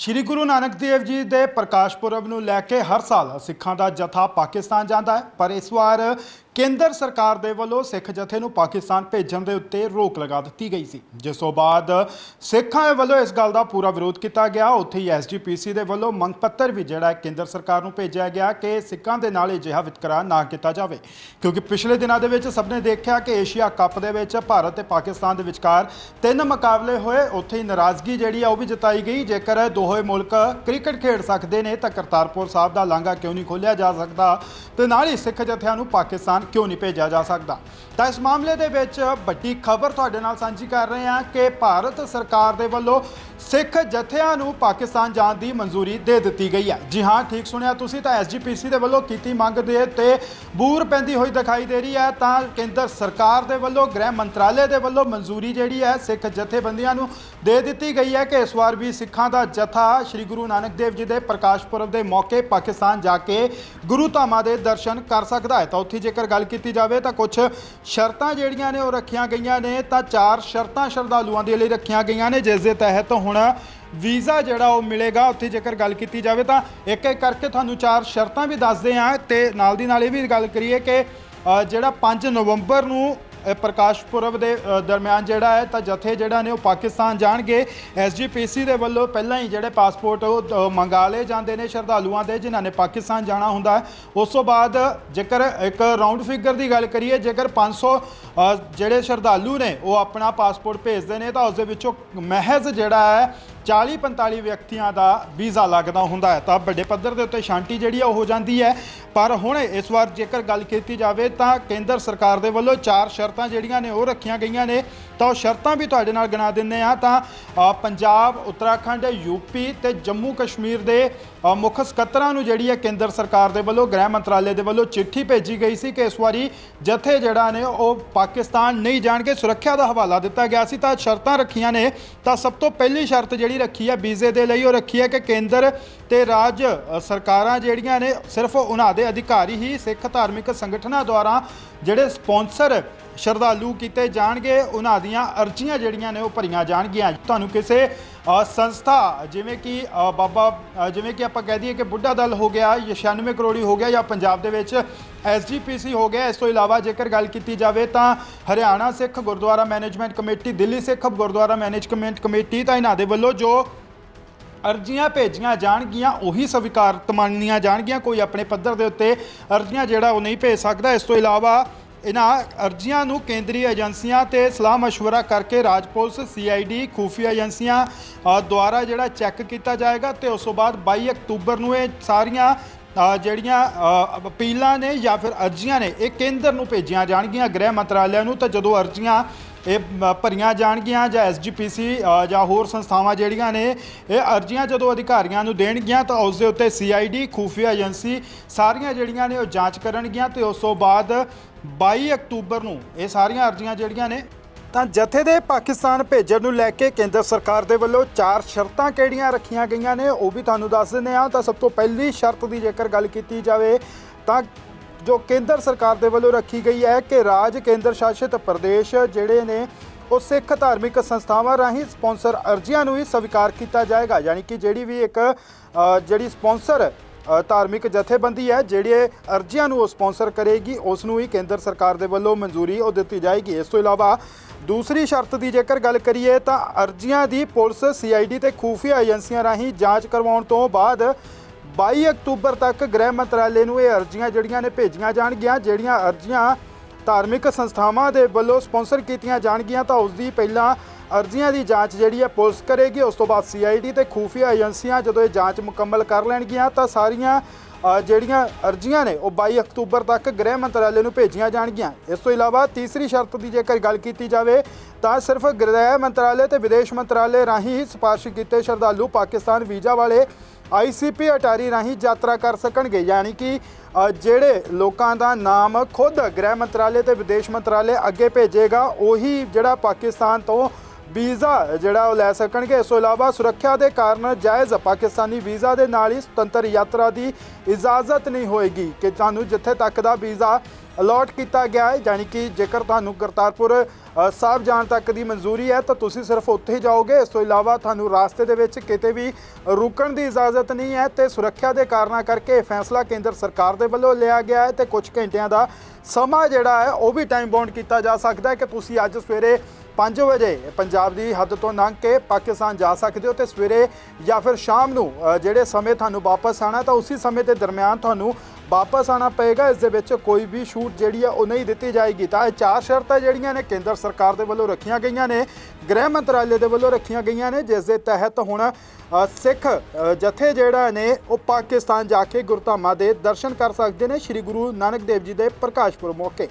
ਸ਼੍ਰੀ ਗੁਰੂ ਨਾਨਕ ਦੇਵ ਜੀ ਦੇ ਪ੍ਰਕਾਸ਼ ਪੁਰਬ ਨੂੰ ਲੈ ਕੇ ਹਰ ਸਾਲ ਸਿੱਖਾਂ ਦਾ ਜਥਾ ਪਾਕਿਸਤਾਨ ਜਾਂਦਾ ਹੈ। ਪਰ ਇਸ ਵਾਰ ਕੇਂਦਰ ਸਰਕਾਰ ਦੇ ਵੱਲੋਂ ਸਿੱਖ ਜਥੇ ਨੂੰ ਪਾਕਿਸਤਾਨ ਭੇਜਣ ਦੇ ਉੱਤੇ ਰੋਕ ਲਗਾ ਦਿੱਤੀ ਗਈ ਸੀ। ਜਿਸ ਤੋਂ ਬਾਅਦ ਸਿੱਖਾਂ ਦੇ ਵੱਲੋਂ ਇਸ ਗੱਲ ਦਾ ਪੂਰਾ ਵਿਰੋਧ ਕੀਤਾ ਗਿਆ। ਉੱਥੇ ਹੀ ਐਸਜੀਪੀਸੀ ਦੇ ਵੱਲੋਂ ਮੰਗ ਪੱਤਰ ਵੀ ਜਿਹੜਾ ਕੇਂਦਰ ਸਰਕਾਰ ਨੂੰ ਭੇਜਿਆ ਗਿਆ ਕਿ ਸਿੱਖਾਂ ਦੇ ਨਾਲ ਅਜਿਹਾ ਵਿਤਕਰਾ ਨਾ ਕੀਤਾ ਜਾਵੇ। ਕਿਉਂਕਿ ਪਿਛਲੇ ਦਿਨਾਂ ਦੇ ਵਿੱਚ ਸਭ ਨੇ ਦੇਖਿਆ ਕਿ ਏਸ਼ੀਆ ਕੱਪ ਦੇ ਵਿੱਚ ਭਾਰਤ ਤੇ ਪਾਕਿਸਤਾਨ ਦੇ ਵਿਚਕਾਰ ਤਿੰਨ ਮੁਕਾਬਲੇ ਹੋਏ। ਉੱਥੇ ਹੀ ਨਾਰਾਜ਼ਗੀ ਜਿਹੜੀ ਆ ਉਹ ਵੀ ਜਤਾਈ ਗਈ। ਜੇਕਰ ਦੋਹੇ ਮੁਲਕ ਕ੍ਰਿਕਟ ਖੇਡ ਸਕਦੇ ਨੇ ਤਾਂ ਕਰਤਾਰਪੁਰ ਸਾਹਿਬ ਦਾ ਲਾਂਘਾ ਕਿਉਂ ਨਹੀਂ ਖੋਲ੍ਹਿਆ ਜਾ ਸਕਦਾ? ਤੇ ਨਾਲ ਹੀ ਸਿੱਖ ਜਥਿਆਂ ਨੂੰ ਪਾਕਿਸਤਾਨ ਕਿਉਂ ਨਹੀਂ ਭੇਜਿਆ ਜਾ ਸਕਦਾ? ਤਾਂ ਇਸ ਮਾਮਲੇ ਦੇ ਵਿੱਚ ਵੱਡੀ ਖਬਰ ਤੁਹਾਡੇ ਨਾਲ ਸਾਂਝੀ ਕਰ ਰਹੇ ਹਾਂ ਕਿ ਭਾਰਤ ਸਰਕਾਰ ਦੇ ਵੱਲੋਂ ਸਿੱਖ ਜਥਿਆਂ ਨੂੰ ਪਾਕਿਸਤਾਨ ਜਾਣ ਦੀ ਮਨਜ਼ੂਰੀ ਦੇ ਦਿੱਤੀ ਗਈ ਹੈ। ਜੀ ਹਾਂ, ਠੀਕ ਸੁਣਿਆ ਤੁਸੀਂ ਤਾਂ ਐਸਜੀਪੀਸੀ ਦੇ ਵੱਲੋਂ ਕੀਤੀ ਮੰਗ ਦੇ ਤੇ ਬੂਰ ਪੈਂਦੀ ਹੋਈ ਦਿਖਾਈ ਦੇ ਰਹੀ ਹੈ। ਤਾਂ ਕੇਂਦਰ ਸਰਕਾਰ ਦੇ ਵੱਲੋਂ, ਗ੍ਰਹਿ ਮੰਤਰਾਲੇ ਦੇ ਵੱਲੋਂ ਮਨਜ਼ੂਰੀ ਜਿਹੜੀ ਹੈ, ਸਿੱਖ ਜਥੇਬੰਦੀਆਂ ਨੂੰ ਦੇ ਦਿੱਤੀ ਗਈ ਹੈ ਕਿ ਇਸ ਵਾਰ ਵੀ ਸਿੱਖਾਂ ਦਾ ਜਥਾ ਸ੍ਰੀ ਗੁਰੂ ਨਾਨਕ ਦੇਵ ਜੀ ਦੇ ਪ੍ਰਕਾਸ਼ ਪੁਰਬ ਦੇ ਮੌਕੇ ਪਾਕਿਸਤਾਨ ਜਾ ਕੇ ਗੁਰੂ ਧਾਮਾਂ ਦੇ ਦਰਸ਼ਨ ਕਰ ਸਕਦਾ ਹੈ। ਤਾਂ ਉੱਥੇ ਜੇਕਰ ਗੱਲ ਕੀਤੀ ਜਾਵੇ ਤਾਂ ਕੁਝ ਸ਼ਰਤਾਂ ਜਿਹੜੀਆਂ ਨੇ ਉਹ ਰੱਖੀਆਂ ਗਈਆਂ ਨੇ, ਤਾਂ ਚਾਰ ਸ਼ਰਤਾਂ ਸ਼ਰਧਾਲੂਆਂ ਦੇ ਲਈ ਰੱਖੀਆਂ ਗਈਆਂ ਨੇ, ਜਿਸ ਦੇ ਤਹਿਤ ਹੁਣ ਹੁਣ ਵੀਜ਼ਾ ਜਿਹੜਾ ਉਹ ਮਿਲੇਗਾ ਉੱਥੇ ਜੇਕਰ ਗੱਲ ਕੀਤੀ ਜਾਵੇ ਤਾਂ ਇੱਕ ਇੱਕ ਕਰਕੇ ਤੁਹਾਨੂੰ ਚਾਰ ਸ਼ਰਤਾਂ ਵੀ ਦੱਸਦੇ ਹਾਂ ਤੇ ਨਾਲ ਦੀ ਨਾਲ ਇਹ ਵੀ ਗੱਲ ਕਰੀਏ ਕਿ ਅ, ਜਿਹੜਾ 5 ਨਵੰਬਰ ਨੂੰ ਪ੍ਰਕਾਸ਼ ਪੁਰਬ ਦੇ ਦਰਮਿਆਨ ਜਿਹੜਾ ਹੈ ਤਾਂ ਜਥੇ ਜਿਹੜਾ ਨੇ ਉਹ ਪਾਕਿਸਤਾਨ ਜਾਣਗੇ। ਐਸਜੀਪੀਸੀ ਦੇ ਵੱਲੋਂ ਪਹਿਲਾਂ ਹੀ ਜਿਹੜੇ ਪਾਸਪੋਰਟ ਉਹ ਅ, ਮੰਗਾ ਲਏ ਜਾਂਦੇ ਨੇ ਸ਼ਰਧਾਲੂਆਂ ਦੇ ਜਿਨ੍ਹਾਂ ਨੇ ਪਾਕਿਸਤਾਨ ਜਾਣਾ ਹੁੰਦਾ ਹੈ। ਉਸ ਤੋਂ ਬਾਅਦ ਜੇਕਰ ਇੱਕ ਰਾਉਂਡ ਫਿਗਰ ਦੀ ਗੱਲ ਕਰੀਏ ਜੇਕਰ 500 ਅ, ਜਿਹੜੇ ਸ਼ਰਧਾਲੂ ਨੇ ਉਹ ਆਪਣਾ ਪਾਸਪੋਰਟ ਭੇਜਦੇ ਨੇ ਤਾਂ ਉਸ ਦੇ ਵਿੱਚੋਂ ਮਹਿਜ਼ ਜਿਹੜਾ ਹੈ 40 45 ਵਿਅਕਤੀਆਂ ਦਾ ਵੀਜ਼ਾ ਲੱਗਦਾ ਹੁੰਦਾ ਹੈ। ਤਾਂ ਵੱਡੇ ਪੱਧਰ ਦੇ ਉੱਤੇ ਸ਼ਾਂਤੀ ਜਿਹੜੀ ਆ ਉਹ ਹੋ ਜਾਂਦੀ ਹੈ। ਪਰ ਹੁਣ ਇਸ ਵਾਰ ਜੇਕਰ ਗੱਲ ਕੀਤੀ ਜਾਵੇ ਤਾਂ ਕੇਂਦਰ ਸਰਕਾਰ ਦੇ ਵੱਲੋਂ ਚਾਰ ਸ਼ਰਤਾਂ ਜਿਹੜੀਆਂ ਨੇ ਉਹ ਰੱਖੀਆਂ ਗਈਆਂ ਨੇ। ਤਾਂ ਉਹ ਸ਼ਰਤਾਂ ਵੀ ਤੁਹਾਡੇ ਨਾਲ ਗਿਣਾ ਦਿੰਦੇ ਆ ਤਾਂ ਪੰਜਾਬ, ਉੱਤਰਾਖੰਡ ਯੂਪੀ ਤੇ ਜੰਮੂ ਕਸ਼ਮੀਰ ਦੇ ਮੁੱਖ ਸਕੱਤਰਾਂ ਨੂੰ ਜਿਹੜੀ ਹੈ ਕੇਂਦਰ ਸਰਕਾਰ ਦੇ ਵੱਲੋਂ ਗ੍ਰਹਿ ਮੰਤਰਾਲੇ ਦੇ ਵੱਲੋਂ ਚਿੱਠੀ ਭੇਜੀ ਗਈ ਸੀ ਕਿ ਇਸ ਵਾਰੀ ਜਥੇ ਜਿਹੜਾ ਨੇ ਉਹ ਪਾਕਿਸਤਾਨ ਨਹੀਂ ਜਾਣਗੇ। ਸੁਰੱਖਿਆ ਦਾ ਹਵਾਲਾ ਦਿੱਤਾ ਗਿਆ ਸੀ। ਤਾਂ ਸ਼ਰਤਾਂ ਰੱਖੀਆਂ ਨੇ। ਤਾਂ ਸਭ ਤੋਂ ਪਹਿਲੀ ਸ਼ਰਤ ਜਿਹੜੀ ਰੱਖੀ ਹੈ ਵੀਜ਼ੇ ਦੇ ਲਈ, ਉਹ ਰੱਖੀ ਹੈ ਕਿ ਕੇਂਦਰ ਤੇ ਰਾਜ ਸਰਕਾਰਾਂ ਜਿਹੜੀਆਂ ਨੇ, ਸਿਰਫ ਉਹਨਾਂ ਦੇ ਅਧਿਕਾਰੀ ਹੀ ਸਿੱਖ ਧਾਰਮਿਕ ਸੰਗਠਨਾਂ ਦੁਆਰਾ ਜਿਹੜੇ ਸਪਾਂਸਰ ਸ਼ਰਧਾਲੂ ਕੀਤੇ ਜਾਣਗੇ, ਉਹਨਾਂ ਦੀਆਂ ਅਰਜ਼ੀਆਂ ਜਿਹੜੀਆਂ ਨੇ, ਉਹ ਭਰੀਆਂ ਜਾਣਗੀਆਂ। ਤੁਹਾਨੂੰ ਕਿਸੇ ਸੰਸਥਾ ਜਿਵੇਂ ਕਿ ਬਾਬਾ ਜਿਵੇਂ ਕਿ ਆਪਾਂ ਕਹਿ ਦਈਏ ਕਿ ਬੁੱਢਾ ਦਲ ਹੋ ਗਿਆ, ਜਾਂ 96 ਕਰੋੜੀ ਹੋ ਗਿਆ, ਜਾਂ ਪੰਜਾਬ ਦੇ ਵਿੱਚ ਐਸਜੀਪੀਸੀ ਹੋ ਗਿਆ ਇਸ ਤੋਂ ਇਲਾਵਾ ਜੇਕਰ ਗੱਲ ਕੀਤੀ ਜਾਵੇ ਤਾਂ Haryana Sikh Gurdwara management committee Delhi Sikh Gurdwara management committee ਤਾਂ ਇਹਨਾਂ ਦੇ ਵੱਲੋਂ ਜੋ ਅਰਜ਼ੀਆਂ ਭੇਜੀਆਂ ਜਾਣਗੀਆਂ ਉਹੀ ਸਵੀਕਾਰਤ ਮੰਨੀਆਂ ਜਾਣਗੀਆਂ ਕੋਈ ਆਪਣੇ ਪੱਧਰ ਦੇ ਉੱਤੇ ਅਰਜ਼ੀਆਂ ਜਿਹੜਾ ਉਹ ਨਹੀਂ ਭੇਜ ਸਕਦਾ ਇਸ ਤੋਂ ਇਲਾਵਾ ਇਹਨਾਂ ਅਰਜ਼ੀਆਂ ਨੂੰ ਕੇਂਦਰੀ ਏਜੰਸੀਆਂ ਤੇ ਸਲਾਹ مشورہ ਕਰਕੇ ਰਾਜ ਪੁਲਿਸ ਸੀਆਈਡੀ ਖੂਫੀਆ ਏਜੰਸੀਆਂ ਅ, ਦੁਆਰਾ ਜਿਹੜਾ ਚੈੱਕ ਕੀਤਾ ਜਾਏਗਾ ਤੇ ਉਸ ਤੋਂ ਬਾਅਦ 22 ਅਕਤੂਬਰ ਨੂੰ ਇਹ ਸਾਰੀਆਂ ਅ, ਜਿਹੜੀਆਂ ਅ, ਅਪੀਲਾਂ ਨੇ ਜਾਂ ਫਿਰ ਅਰਜ਼ੀਆਂ ਨੇ ਇਹ ਕੇਂਦਰ ਨੂੰ ਭੇਜੀਆਂ ਜਾਣਗੀਆਂ ਗ੍ਰਹਿ ਮੰਤਰਾਲਿਆਂ ਨੂੰ ਤਾਂ ਜਦੋਂ ਅਰਜ਼ੀਆਂ ਇਹ ਮ- ਭਰੀਆਂ ਜਾਣਗੀਆਂ ਜਾਂ ਐਸਜੀਪੀਸੀ ਜਾਂ ਹੋਰ ਸੰਸਥਾਵਾਂ ਜਿਹੜੀਆਂ ਨੇ ਇਹ ਅਰਜ਼ੀਆਂ ਜਦੋਂ ਅਧਿਕਾਰੀਆਂ ਨੂੰ ਦੇਣਗੀਆਂ ਤਾਂ ਉਸ ਦੇ ਉੱਤੇ ਸੀਆਈਡੀ ਖੂਫੀਆ ਏਜੰਸੀ ਸਾਰੀਆਂ ਜਿਹੜੀਆਂ ਨੇ ਉਹ ਜਾਂਚ ਕਰਨਗੀਆਂ ਤੇ ਉਸ ਤੋਂ ਬਾਅਦ 22 ਅਕਤੂਬਰ ਨੂੰ ਇਹ ਸਾਰੀਆਂ ਅਰਜ਼ੀਆਂ ਜਿਹੜੀਆਂ ਨੇ ਤਾਂ ਜਥੇ ਦੇ ਪਾਕਿਸਤਾਨ ਭੇਜਣ ਨੂੰ ਲੈ ਕੇ ਕੇਂਦਰ ਸਰਕਾਰ ਦੇ ਵੱਲੋਂ ਚਾਰ ਸ਼ਰਤਾਂ ਕਿਹੜੀਆਂ ਰੱਖੀਆਂ ਗਈਆਂ ਨੇ, ਉਹ ਵੀ ਤੁਹਾਨੂੰ ਦੱਸ ਦਿੰਦੇ ਹਾਂ। ਤਾਂ ਸਭ ਤੋਂ ਪਹਿਲੀ ਸ਼ਰਤ ਦੀ ਜੇਕਰ ਗੱਲ ਕੀਤੀ ਜਾਵੇ, ਤਾਂ ਜੋ ਕੇਂਦਰ ਸਰਕਾਰ ਦੇ ਵੱਲੋਂ ਰੱਖੀ ਗਈ ਹੈ ਕਿ ਰਾਜ ਕੇਂਦਰ ਸ਼ਾਸਿਤ ਪ੍ਰਦੇਸ਼ ਜਿਹੜੇ ਨੇ, ਉਹ ਸਿੱਖ ਧਾਰਮਿਕ ਸੰਸਥਾਵਾਂ ਰਾਹੀਂ ਸਪਾਂਸਰ ਅਰਜ਼ੀਆਂ ਨੂੰ ਹੀ ਸਵੀਕਾਰ ਕੀਤਾ ਜਾਏਗਾ। ਯਾਨੀ ਕਿ ਜਿਹੜੀ ਵੀ ਇੱਕ ਜਿਹੜੀ ਸਪਾਂਸਰ ਧਾਰਮਿਕ ਜਥੇਬੰਦੀ ਹੈ, ਜਿਹੜੇ ਅਰਜ਼ੀਆਂ ਨੂੰ ਉਹ ਸਪਾਂਸਰ ਕਰੇਗੀ, ਉਸ ਨੂੰ ਹੀ ਕੇਂਦਰ ਸਰਕਾਰ ਦੇ ਵੱਲੋਂ ਮਨਜ਼ੂਰੀ ਉਹ ਦਿੱਤੀ ਜਾਏਗੀ। ਇਸ ਤੋਂ ਇਲਾਵਾ ਦੂਸਰੀ ਸ਼ਰਤ ਦੀ ਜੇਕਰ ਗੱਲ ਕਰੀਏ ਤਾਂ ਅਰਜ਼ੀਆਂ ਦੀ ਪੁਲਿਸ ਸੀਆਈਡੀ ਤੇ ਖੂਫੀਆ ਏਜੰਸੀਆਂ ਰਾਹੀਂ ਜਾਂਚ ਕਰਵਾਉਣ ਤੋਂ ਬਾਅਦ 22 ਅਕਤੂਬਰ ਤੱਕ ਗ੍ਰਹਿ ਮੰਤਰਾਲੇ ਨੂੰ ਇਹ ਅਰਜ਼ੀਆਂ ਜਿਹੜੀਆਂ ਨੇ ਭੇਜੀਆਂ ਜਾਣਗੀਆਂ, ਜਿਹੜੀਆਂ ਅਰਜ਼ੀਆਂ ਧਾਰਮਿਕ ਸੰਸਥਾਵਾਂ ਦੇ ਵੱਲੋਂ ਸਪਾਂਸਰ ਕੀਤੀਆਂ ਜਾਣਗੀਆਂ ਤਾਂ ਉਸ ਦੀ ਪਹਿਲਾਂ ਅਰਜ਼ੀਆਂ ਦੀ ਜਾਂਚ ਜਿਹੜੀ ਹੈ ਪੁਲਿਸ ਕਰੇਗੀ। ਉਸ ਤੋਂ ਬਾਅਦ ਸੀਆਈਡੀ ਤੇ ਖੂਫੀਆ ਏਜੰਸੀਆਂ ਜਦੋਂ ਇਹ ਜਾਂਚ ਮੁਕੰਮਲ ਕਰ ਲੈਣਗੀਆਂ, ਤਾਂ ਸਾਰੀਆਂ ਜਿਹੜੀਆਂ ਅਰਜ਼ੀਆਂ ਨੇ, ਉਹ 22 ਅਕਤੂਬਰ ਤੱਕ ਗ੍ਰਹਿ ਮੰਤਰਾਲੇ ਨੂੰ ਭੇਜੀਆਂ ਜਾਣਗੀਆਂ। ਇਸ ਤੋਂ ਇਲਾਵਾ ਤੀਸਰੀ ਸ਼ਰਤ ਦੀ ਜੇਕਰ ਗੱਲ ਕੀਤੀ ਜਾਵੇ, ਤਾਂ ਸਿਰਫ ਗ੍ਰਹਿ ਮੰਤਰਾਲੇ ਤੇ ਵਿਦੇਸ਼ ਮੰਤਰਾਲੇ ਰਾਹੀਂ ਹੀ ਸਿਫਾਰਿਸ਼ ਕੀਤੇ ਸ਼ਰਧਾਲੂ ਪਾਕਿਸਤਾਨ ਵੀਜ਼ਾ ਵਾਲੇ ਆਈਸੀਪੀ ਅਟਾਰੀ ਰਾਹੀਂ ਯਾਤਰਾ ਕਰ ਸਕਣਗੇ। ਯਾਨੀ ਕਿ ਜਿਹੜੇ ਲੋਕਾਂ ਦਾ ਨਾਮ ਖੁਦ ਗ੍ਰਹਿ ਮੰਤਰਾਲੇ ਤੇ ਵਿਦੇਸ਼ ਮੰਤਰਾਲੇ ਅੱਗੇ ਭੇਜੇਗਾ, ਉਹੀ ਜਿਹੜਾ ਪਾਕਿਸਤਾਨ ਤੋਂ ਵੀਜ਼ਾ ਜਿਹੜਾ ਉਹ ਲੈ ਸਕਣਗੇ। ਇਸ ਤੋਂ ਇਲਾਵਾ ਸੁਰੱਖਿਆ ਦੇ ਕਾਰਨ ਜਾਇਜ਼ ਪਾਕਿਸਤਾਨੀ ਵੀਜ਼ਾ ਦੇ ਨਾਲ ਹੀ ਸੁਤੰਤਰ ਯਾਤਰਾ ਦੀ ਇਜਾਜ਼ਤ ਨਹੀਂ ਹੋਏਗੀ ਕਿ ਤੁਹਾਨੂੰ ਜਿੱਥੇ ਤੱਕ ਦਾ ਵੀਜ਼ਾ ਅਲਾਟ ਕੀਤਾ ਗਿਆ ਹੈ ਯਾਨੀ ਕਿ ਜੇਕਰ ਤੁਹਾਨੂੰ ਕਰਤਾਰਪੁਰ ਸਾਹਿਬ ਜਾਣ ਤੱਕ ਦੀ ਮਨਜ਼ੂਰੀ ਹੈ, ਤਾਂ ਤੁਸੀਂ ਸਿਰਫ ਉੱਥੇ ਹੀ ਜਾਓਗੇ। ਇਸ ਤੋਂ ਇਲਾਵਾ ਤੁਹਾਨੂੰ ਰਾਸਤੇ ਦੇ ਵਿੱਚ ਕਿਤੇ ਵੀ ਰੁਕਣ ਦੀ ਇਜਾਜ਼ਤ ਨਹੀਂ ਹੈ ਤੇ ਸੁਰੱਖਿਆ ਦੇ ਕਾਰਨਾਂ ਕਰਕੇ ਇਹ ਫੈਸਲਾ ਕੇਂਦਰ ਸਰਕਾਰ ਦੇ ਵੱਲੋਂ ਲਿਆ ਗਿਆ ਹੈ ਤੇ ਕੁਝ ਘੰਟਿਆਂ ਦਾ ਸਮਾਂ ਜਿਹੜਾ ਹੈ, ਉਹ ਵੀ ਟਾਈਮ ਬਾਉਂਡ ਕੀਤਾ ਜਾ ਸਕਦਾ ਹੈ ਕਿ ਤੁਸੀਂ ਅੱਜ ਸਵੇਰੇ 5 ਵਜੇ ਪੰਜਾਬ ਦੀ ਹੱਦ ਤੋਂ ਲੰਘ ਕੇ ਪਾਕਿਸਤਾਨ ਜਾ ਸਕਦੇ ਹੋ ਤੇ ਸਵੇਰੇ ਜਾਂ ਫਿਰ ਸ਼ਾਮ ਨੂੰ ਜਿਹੜੇ ਸਮੇਂ ਤੁਹਾਨੂੰ ਵਾਪਸ ਆਣਾ ਤਾਂ ਉਸੇ ਸਮੇਂ ਦੇ ਦਰਮਿਆਨ ਤੁਹਾਨੂੰ ਵਾਪਸ ਆਣਾ ਪਏਗਾ। ਇਸ ਦੇ ਵਿੱਚ ਕੋਈ ਵੀ ਛੂਟ ਜਿਹੜੀ ਆ ਉਹ ਨਹੀਂ ਦਿੱਤੀ ਜਾਏਗੀ। ਤਾਂ ਇਹ ਚਾਰ ਸ਼ਰਤਾਂ ਜਿਹੜੀਆਂ ਨੇ ਕੇਂਦਰ ਸਰਕਾਰ ਦੇ ਵੱਲੋਂ ਰੱਖੀਆਂ ਗਈਆਂ ਨੇ, ਗ੍ਰਹਿ ਮੰਤਰਾਲੇ ਦੇ ਵੱਲੋਂ ਰੱਖੀਆਂ ਗਈਆਂ ਨੇ, ਜਿਸ ਦੇ ਤਹਿਤ ਹੁਣ ਸਿੱਖ ਜਥੇ ਜਿਹੜਾ ਨੇ ਉਹ ਪਾਕਿਸਤਾਨ ਜਾ ਕੇ ਗੁਰਧਾਮਾਂ ਦੇ ਦਰਸ਼ਨ ਕਰ ਸਕਦੇ ਨੇ। ਸ੍ਰੀ ਗੁਰੂ ਨਾਨਕ ਦੇਵ ਜੀ ਦੇ ਪ੍ਰਕਾਸ਼ ਪੁਰਬ ਮੌਕੇ।